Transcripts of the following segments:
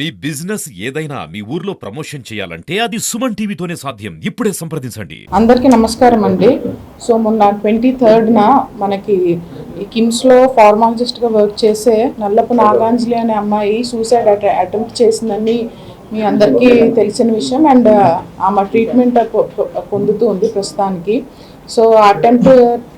మీ business ఏదైనా మీ ఊర్లో promotion చేయాలంటే అది సుమన్ టీవీతోనే సాధ్యం. ఇప్పుడే సంప్రదించండి. అందరికీ నమస్కారం అండి. సో మొన్న ట్వంటీ థర్డ్న మనకి ఈ కిమ్స్లో ఫార్మాలజిస్ట్గా వర్క్ చేసే నల్లపు నాగాంజలి అనే అమ్మాయి సూసైడ్ అటెంప్ట్ చేసిందని మీ అందరికీ తెలిసిన విషయం. అండ్ ఆమె ట్రీట్మెంట్ పొందుతూ ఉంది ప్రస్తుతానికి. సో అటెంప్ట్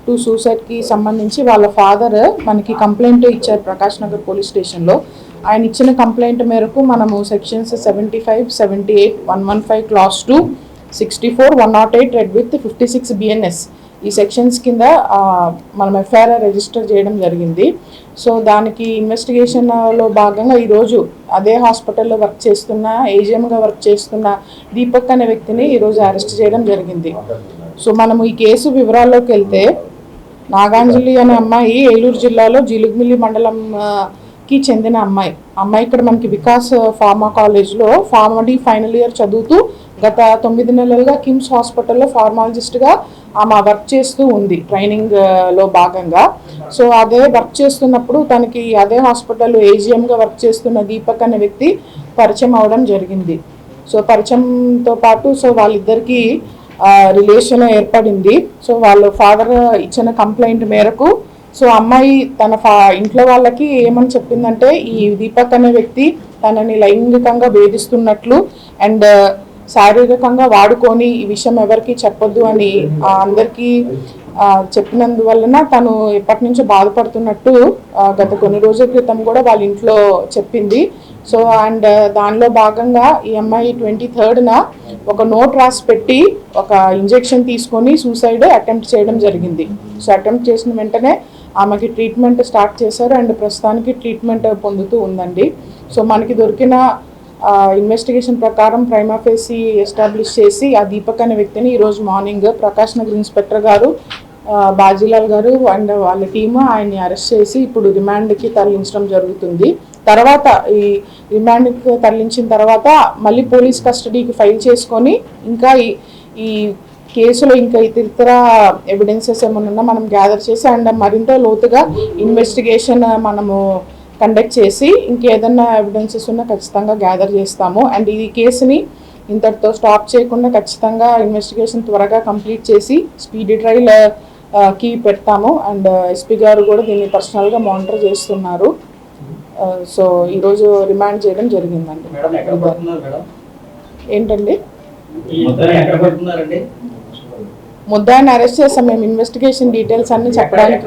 టు సూసైడ్కి సంబంధించి వాళ్ళ ఫాదర్ మనకి కంప్లైంట్ ఇచ్చారు ప్రకాష్ నగర్ పోలీస్ స్టేషన్లో. ఆయన ఇచ్చిన కంప్లైంట్ మేరకు మనము sections seventy five seventy eight one one five clause two sixty four one naught eight read with fifty six BNS ఈ సెక్షన్స్ కింద మనం ఎఫ్ఐఆర్ రిజిస్టర్ చేయడం జరిగింది. సో దానికి ఇన్వెస్టిగేషన్లో భాగంగా ఈరోజు అదే హాస్పిటల్లో వర్క్ చేస్తున్న ఏజిఎంగా వర్క్ చేస్తున్న దీపక్ అనే వ్యక్తిని ఈరోజు అరెస్ట్ చేయడం జరిగింది. సో మనము ఈ కేసు వివరాల్లోకి వెళ్తే నాగాంజలి అనే అమ్మాయి ఏలూరు జిల్లాలో జిలుగుమిల్లి మండలం కి చెందిన అమ్మాయి. అమ్మాయి ఇక్కడ మనకి వికాస్ uh, ఫార్మా కాలేజ్లో ఫార్మడీ ఫైనల్ ఇయర్ చదువుతూ గత తొమ్మిది నెలలుగా కిమ్స్ హాస్పిటల్లో ఫార్మాలజిస్ట్గా ఆమె వర్క్ చేస్తూ ఉంది ట్రైనింగ్ uh, లో భాగంగా. సో అదే వర్క్ చేస్తున్నప్పుడు తనకి అదే హాస్పిటల్లో ఏజిఎంగా వర్క్ చేస్తున్న దీపక్ అనే వ్యక్తి పరిచయం అవడం జరిగింది. సో పరిచయంతో పాటు సో వాళ్ళిద్దరికీ uh, రిలేషన్ ఏర్పడింది. సో వాళ్ళ ఫాదర్ ఇచ్చిన కంప్లైంట్ మేరకు సో అమ్మాయి తన ఫా ఇంట్లో వాళ్ళకి ఏమని చెప్పిందంటే ఈ దీపక్ అనే వ్యక్తి తనని లైంగికంగా వేధిస్తున్నట్లు అండ్ శారీరకంగా వాడుకొని ఈ విషయం ఎవరికి చెప్పొద్దు అని అందరికీ చెప్పినందువలన తను ఎప్పటి నుంచో బాధపడుతున్నట్టు గత కొన్ని రోజుల క్రితం కూడా వాళ్ళ ఇంట్లో చెప్పింది. సో అండ్ దానిలో భాగంగా ఈ అమ్మాయి ట్వంటీ థర్డ్న ఒక నోట్ రాసి పెట్టి ఒక ఇంజెక్షన్ తీసుకొని సూసైడ్ అటెంప్ట్ చేయడం జరిగింది. సో అటెంప్ట్ చేసిన వెంటనే ఆమెకి ట్రీట్మెంట్ స్టార్ట్ చేశారు అండ్ ప్రస్తుతానికి ట్రీట్మెంట్ పొందుతూ ఉందండి. సో మనకి దొరికిన ఇన్వెస్టిగేషన్ ప్రకారం ప్రైమాఫేసి ఎస్టాబ్లిష్ చేసి ఆ దీపక్ అనే వ్యక్తిని ఈరోజు మార్నింగ్ ప్రకాష్ నగర్ ఇన్స్పెక్టర్ గారు బాజీలాల్ గారు అండ్ వాళ్ళ టీమ్ ఆయన్ని అరెస్ట్ చేసి ఇప్పుడు రిమాండ్కి తరలించడం జరుగుతుంది. తర్వాత ఈ రిమాండ్కి తరలించిన తర్వాత మళ్ళీ పోలీస్ కస్టడీకి ఫైల్ చేసుకొని ఇంకా ఈ ఈ కేసులో ఇంకా ఇతర ఎవిడెన్సెస్ ఏమైనా ఉన్నా మనం గ్యాదర్ చేసి అండ్ మరింత లోతుగా ఇన్వెస్టిగేషన్ మనము కండక్ట్ చేసి ఇంకేదన్నా ఎవిడెన్సెస్ ఉన్నా ఖచ్చితంగా గ్యాదర్ చేస్తాము. అండ్ ఈ కేసుని ఇంతటితో స్టాప్ చేయకుండా ఖచ్చితంగా ఇన్వెస్టిగేషన్ త్వరగా కంప్లీట్ చేసి స్పీడీ ట్రయల్కి పెడతాము. అండ్ ఎస్పీ గారు కూడా దీన్ని పర్సనల్గా మానిటర్ చేస్తున్నారు. సో ఈరోజు రిమాండ్ చేయడం జరిగిందండి. ఏంటండి ఈ ఇద్దరు ఎక్కడ పడుతున్నారండి ముద్దాయిని అరెస్ట్ చేసాం మేము ఇన్వెస్టిగేషన్ డీటెయిల్స్ అన్ని చెప్పడానికి?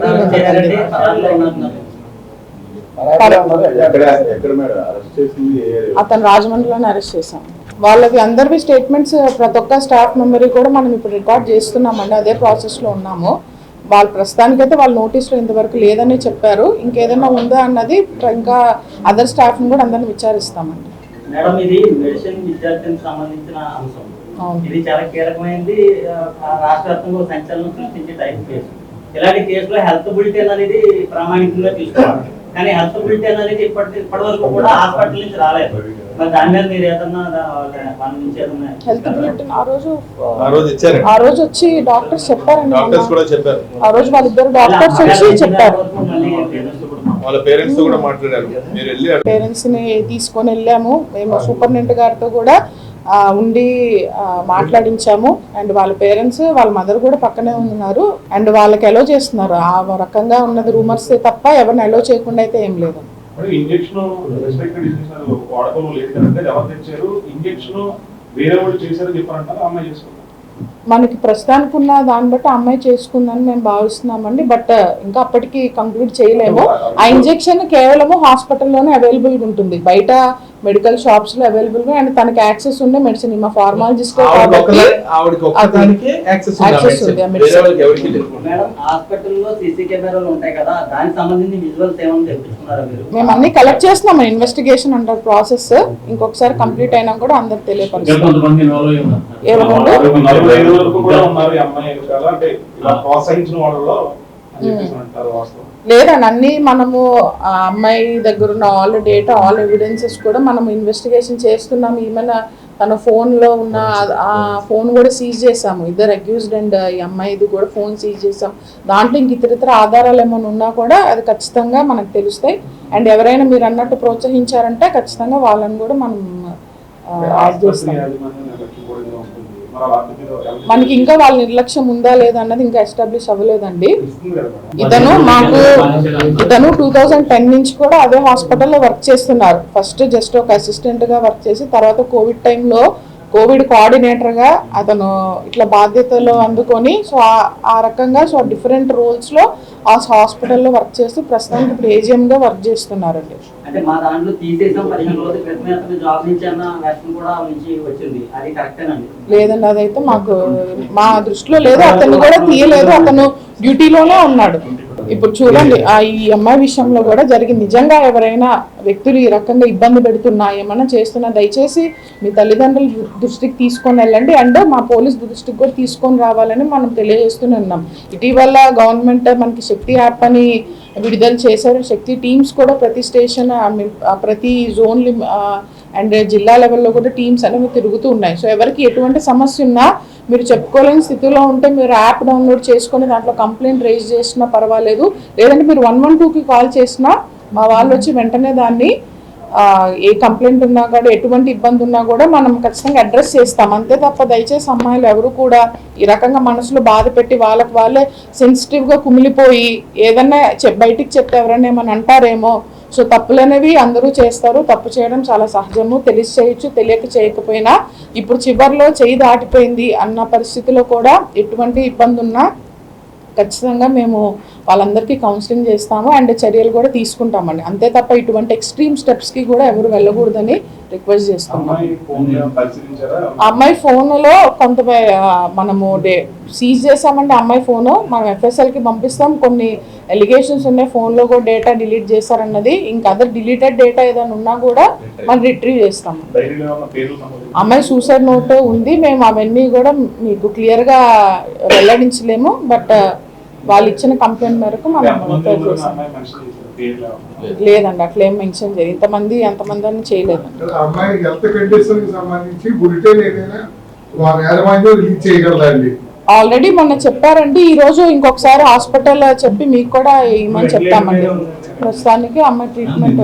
అతను రాజమండ్రిలోనే అరెస్ట్ చేసాం వాళ్ళది అందరివి స్టేట్మెంట్స్ ప్రతి ఒక్క స్టాఫ్ మెంబర్ కూడా మనం ఇప్పుడు రికార్డ్ చేస్తున్నామండి. అదే ప్రాసెస్లో ఉన్నాము. వాళ్ళు ప్రస్తుతానికైతే వాళ్ళ నోటీస్లో ఇంతవరకు లేదని చెప్పారు. ఇంకేదైనా ఉందా అన్నది ఇంకా అదర్ స్టాఫ్ని కూడా అందరిని విచారిస్తామండి. మేడం ఇది మెడిసిన్ విద్యార్థికి సంబంధించిన అంశం. ఇది చాలా కీలకమైనది ఆ, రాష్ట్ర వ్యాప్తంగా సంచలనం సృష్టించే టైప్ కేసు ఇలాంటి కేసులో హెల్త్ బులెటిన్ అనేది ప్రామాణికంగా తీసుకోవాలి. కానీ హెల్త్ బులెటిన్ అనేది ఇప్పటి ఇప్పటి వరకు కూడా హాస్పిటల్ నుంచి రాలేదు. మరి దాని మీద మీరు ఏదన్నా దా- వాళ్ళ నుంచి ఏదన్నా హెల్త్ బులెటిన్ ఆ రోజు ఆ రోజు ఇచ్చారండి ఆ రోజు వచ్చి డాక్టర్స్ చెప్పారండి డాక్టర్స్ మొన్న. కూడా చెప్పారు. ఆ రోజు వాళ్ళిద్దరు డాక్టర్స్ వచ్చి చెప్పారు. మళ్ళీ పేరెంట్స్ కూడా మాట్లాడారు. వాళ్ళ పేరెంట్స్తో కూడా మాట్లాడారు. మీరు వెళ్ళి అడగండి. పేరెంట్స్ని తీసుకొని వెళ్ళాము. మేము సూపరింటెండెంట్ గారితో కూడా ఉండి మాట్లాడించాము. అండ్ వాళ్ళ పేరెంట్స్ వాళ్ళ మదర్ కూడా పక్కనే ఉన్నారు. అండ్ వాళ్ళకి ఎలో చేస్తున్నారు. ఆ రకంగా ఉన్నది రూమర్స్ తప్ప ఎవరిని ఎలో చేయకుండా అయితే ఏం లేదు. మనకి ప్రస్తుతానికి ఉన్న దాన్ని బట్టి అమ్మాయి చేసుకుందని మేము భావిస్తున్నామండి. బట్ ఇంకా అప్పటికి కంక్లూడ్ చేయలేము. ఆ ఇంజెక్షన్ కేవలము హాస్పిటల్లోనే అవైలబుల్గా ఉంటుంది. బయట మెడికల్ షాప్స్లో అవైలబుల్గా అండ్ తనకి యాక్సెస్ ఉండే మెడిసిన్ మా ఫార్మాలజిస్ట్ యాక్సెస్ ఉంది మేము అన్ని కలెక్ట్ చేస్తున్నాం ఇన్వెస్టిగేషన్ అండర్ ప్రాసెస్ ఇంకొకసారి కంప్లీట్ అయినా కూడా అందరికి తెలియపరుస్తాం. అని చెప్పేసి అంటారు వాస్తవం. లేదండి అన్ని మనము ఆ అమ్మాయి దగ్గర ఉన్న ఆల్ డేటా ఆల్ ఎవిడెన్సెస్ కూడా మనం ఇన్వెస్టిగేషన్ చేస్తున్నాం. ఏమైనా తన ఫోన్లో ఉన్న ఆ- ఫోన్ కూడా సీజ్ చేసాము ఇద్దరు అక్యూజ్డ్ అండ్ ఈ అమ్మాయిది కూడా ఫోన్ సీజ్ చేసాం దాంట్లో ఇంక ఇతర ఇతర ఆధారాలు ఏమైనా ఉన్నా కూడా అది ఖచ్చితంగా మనకు తెలుస్తాయి. అండ్ ఎవరైనా మీరు అన్నట్టు ప్రోత్సహించారంటే ఖచ్చితంగా వాళ్ళని కూడా మనం చేస్తాం యాజమాన్యం లక్ష్యపూడిగా ఉంటుంది మరి అలా అందులో ఎవరికి మనకి ఇంకా వాళ్ళ నిర్లక్ష్యం ఉందా లేదా అన్నది ఇంకా ఎస్టాబ్లిష్ అవ్వలేదండి. ఇతను మాకు ఇతను టూ థౌజండ్ టెన్ నుంచి కూడా అదే హాస్పిటల్లో వర్క్ చేస్తున్నారు. ఫస్ట్ జస్ట్ ఒక అసిస్టెంట్గా వర్క్ చేసి తర్వాత కోవిడ్ టైంలో కోవిడ్ కోఆర్డినేటర్గా అతను ఇట్లా బాధ్యతలు అందుకొని సో ఆ- రకంగా సో డిఫరెంట్ రోల్స్లో ఆ హాస్పిటల్లో వర్క్ చేస్తూ ప్రస్తుతానికి ఇప్పుడు ఏజిఎం గా వర్క్ చేస్తున్నారండి. అంటే మా దాంట్లో తీసేసాం పదిహేను రోజుల క్రితమే అతను జాబ్ నుంచి అన్న వెర్షన్ కూడా నుంచి వచ్చింది. అది కరెక్టేనండి. లేదండి అదైతే మాకు మా దృష్టిలో లేదు అతను కూడా తీయలేదు అతను డ్యూటీలోనే ఉన్నాడు. ఇప్పుడు చూడండి ఆ ఈ అమ్మాయి విషయంలో కూడా జరిగింది. నిజంగా ఎవరైనా వ్యక్తులు ఈ రకంగా ఇబ్బంది పెడుతున్నా ఏమైనా చేస్తున్నా దయచేసి మీ తల్లిదండ్రుల దృష్టికి తీసుకొని వెళ్ళండి. అండ్ మా పోలీస్ దృష్టికి కూడా తీసుకొని రావాలని మనం తెలియజేస్తూనే ఉన్నాం. ఇటీవల గవర్నమెంట్ మనకి శక్తి యాప్ అని విడుదల చేశారు. శక్తి టీమ్స్ కూడా ప్రతి స్టేషన్ ప్రతి జోన్ అండ్ జిల్లా లెవెల్లో కూడా టీమ్స్ అనేవి తిరుగుతూ ఉన్నాయి. సో ఎవరికి ఎటువంటి సమస్య ఉన్నా మీరు చెప్పుకోలేని స్థితిలో ఉంటే మీరు యాప్ డౌన్లోడ్ చేసుకొని దాంట్లో కంప్లైంట్ రేజ్ చేసినా పర్వాలేదు. లేదంటే మీరు వన్ వన్ టూకి కాల్ చేసినా మా వాళ్ళు వచ్చి వెంటనే దాన్ని ఏ కంప్లైంట్ ఉన్నా కూడా ఎటువంటి ఇబ్బంది ఉన్నా కూడా మనం ఖచ్చితంగా అడ్రస్ చేస్తాం. అంతే తప్ప దయచేసి అమ్మాయిలు ఎవరు కూడా ఈ రకంగా మనసులో బాధ పెట్టి వాళ్ళకి వాళ్ళే సెన్సిటివ్గా కుమిలిపోయి ఏదన్నా చెప్ బయటికి చెప్తే ఎవరైనా ఏమైనా అంటారేమో సో తప్పులు అనేవి అందరూ చేస్తారు. తప్పు చేయడం చాలా సహజము. తెలిసి చేయొచ్చు తెలియక చేయకపోయినా ఇప్పుడు చివరిలో చేయి దాటిపోయింది అన్న పరిస్థితిలో కూడా ఎటువంటి ఇబ్బంది ఉన్నా ఖచ్చితంగా మేము వాళ్ళందరికీ కౌన్సిలింగ్ చేస్తాము అండ్ చర్యలు కూడా తీసుకుంటామండి. అంతే తప్ప ఇటువంటి ఎక్స్ట్రీమ్ స్టెప్స్కి కూడా ఎవరు వెళ్ళకూడదని రిక్వెస్ట్ చేస్తున్నాం. అమ్మాయి ఫోన్లో కొంత మనము డే సీజ్ చేసామంటే అమ్మాయి ఫోను మనం ఎఫ్ఎస్ఎల్కి పంపిస్తాం. కొన్ని ఎలిగేషన్స్ ఉన్నాయి. ఫోన్లో కూడా డేటా డిలీట్ చేశారన్నది. ఇంకా అదర్ డిలీటెడ్ డేటా ఏదైనా ఉన్నా కూడా మనం రిట్రీవ్ చేస్తాం. అమ్మాయి సూసైడ్ నోట్ ఉంది. మేము అవన్నీ కూడా మీకు క్లియర్గా వెల్లడించలేము. బట్ వాళ్ళు ఇచ్చిన కంప్లైంట్ మేరకు మనం చేసాం? లేదండి అట్లా ఏం మెన్షన్ చేయదు ఇంతమంది ఎంతమంది అని చేయలేదండి అమ్మాయి హెల్త్ కండిషన్కి సంబంధించి బులెటిన్ ఏదైనా వారి యాజమాన్యం రిలీజ్ చేయగలదండి ఆల్రెడీ మొన్న చెప్పారండి ఈ రోజు ఇంకొకసారి హాస్పిటల్ చెప్పి మీకు కూడా ఇమ్మని చెప్తామండి ప్రస్తుతానికి అమ్మాయి ట్రీట్మెంట్